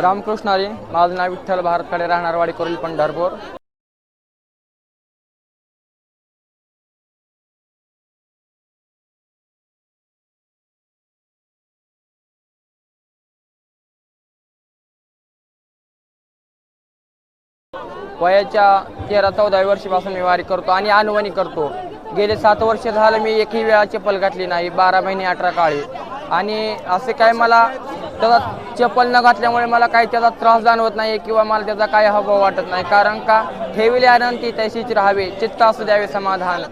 रामकृष्ण हरी. माझं नाव विठ्ठल भारतकडे राहणार वाडी कोरील पंढरपूर. वयाच्या तेरा चौदा वर्षीपासून मी वारी करतो आणि अनुवणी करतो. गेले सात वर्ष झालं मी एकही वेळा चप्पल घातली नाही. बारा महिने अठरा काळी. आणि असे काय मला त्याचा चप्पल न घातल्यामुळे मला काही त्याचा त्रास जाणवत नाही किंवा मला त्याचा काही हवा वाटत नाही. कारण का? ठेविले आनंद ती तशीच राहावे. चित्त असू द्यावे समाधान.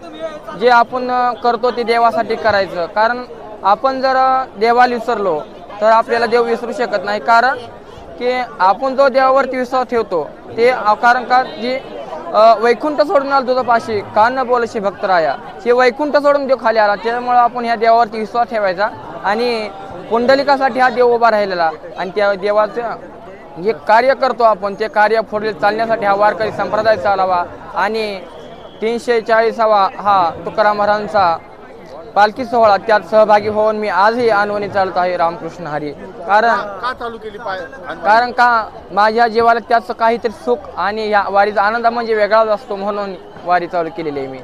जे आपण करतो ते देवासाठी करायचं. कारण आपण जर देवाला विसरलो तर आपल्याला देव विसरू शकत नाही. कारण की आपण जो देवावरती विश्वास ठेवतो ते कारण का? जी वैकुंठ सोडून आला तुझा पाशी का न बोलशी भक्त राया? हे वैकुंठ सोडून देव खाली आला. त्यामुळे आपण ह्या देवावरती विश्वास ठेवायचा. आणि पुंडलिकासाठी हा देव उभा राहिलेला आणि त्या देवाचं जे कार्य करतो आपण ते कार्य पुढे चालण्यासाठी हा वारकरी संप्रदाय चालावा. आणि तीनशे चाळीसावा हा तुकाराम महाराजांचा पालखी सोहळा त्यात सहभागी होऊन मी आजही अनवणी चालत आहे रामकृष्ण हरी. कारण का चालू केली कारण का माझ्या जीवाला त्याचं काहीतरी सुख आणि या वारीचा आनंद म्हणजे वेगळाच असतो म्हणून वारी चालू केलेली आहे मी.